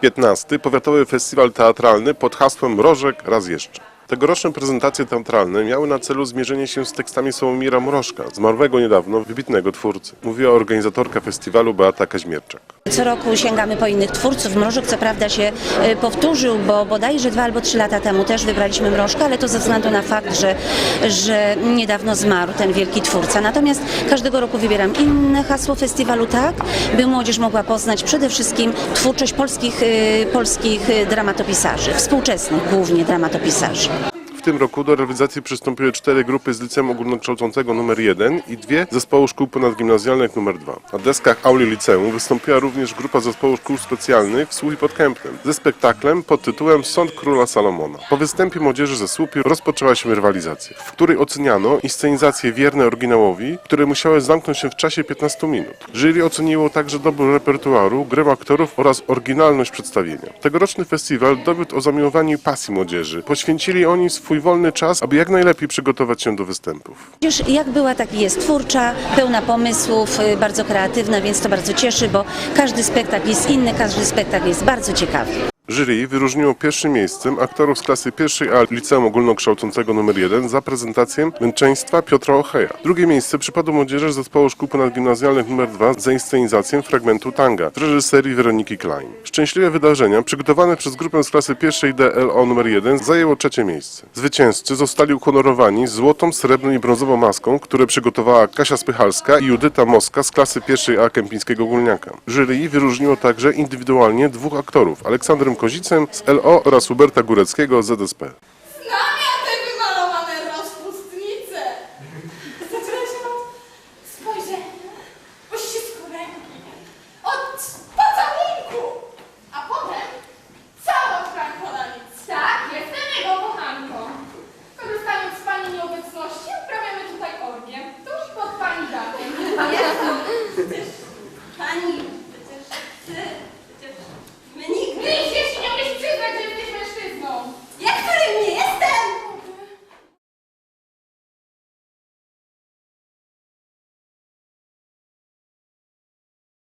15. Powiatowy Festiwal Teatralny pod hasłem Mrożek raz jeszcze. Tegoroczne prezentacje teatralne miały na celu zmierzenie się z tekstami Sławomira Mrożka, zmarłego niedawno wybitnego twórcy. Mówiła organizatorka festiwalu Beata Kaźmierczak. Co roku sięgamy po innych twórców. Mrożek co prawda się e, powtórzył, bo bodajże dwa albo trzy lata temu też wybraliśmy Mrożka, ale to ze względu na fakt, że, że niedawno zmarł ten wielki twórca. Natomiast każdego roku wybieram inne hasło festiwalu, tak, by młodzież mogła poznać przede wszystkim twórczość polskich, e, polskich e, dramatopisarzy, współczesnych głównie dramatopisarzy. Tym roku do realizacji przystąpiły cztery grupy z liceum ogólnokształcącego nr 1 i dwie zespołu szkół ponadgimnazjalnych nr 2. Na deskach auli liceum wystąpiła również grupa zespołu szkół specjalnych w Słupie pod Kępnem ze spektaklem pod tytułem Sąd Króla Salomona. Po występie młodzieży ze Słupiu rozpoczęła się rywalizacja, w której oceniano inscenizacje wierne oryginałowi, które musiały zamknąć się w czasie 15 minut. Jury oceniło także dobór repertuaru, grę aktorów oraz oryginalność przedstawienia. Tegoroczny festiwal dowiódł o zamiłowaniu pasji młodzieży. Poświęcili oni swój wolny czas, aby jak najlepiej przygotować się do występów. Młodzież jak była, tak jest twórcza, pełna pomysłów, y, bardzo kreatywna, więc to bardzo cieszy, bo każdy spektakl jest inny, każdy spektakl jest bardzo ciekawy. Jury wyróżniło pierwszym miejscem aktorów z klasy pierwszej A Liceum Ogólnokształcącego nr 1 za prezentację męczeństwa Piotra Ocheja. Drugie miejsce przypadło młodzieży z zespołu szkół ponadgimnazjalnych nr 2 za inscenizację fragmentu tanga w reżyserii Weroniki Klein. Szczęśliwe wydarzenia przygotowane przez grupę z klasy pierwszej DLO nr 1 zajęło trzecie miejsce. Zwycięzcy zostali uhonorowani złotą, srebrną i brązową maską, które przygotowała Kasia Spychalska i Judyta Moska z klasy pierwszej A Kępińskiego Ogólniaka. Jury wyróżniło także indywidualnie dwóch aktorów, Aleksandrem Kozicem z LO oraz Huberta Góreckiego z ZSP.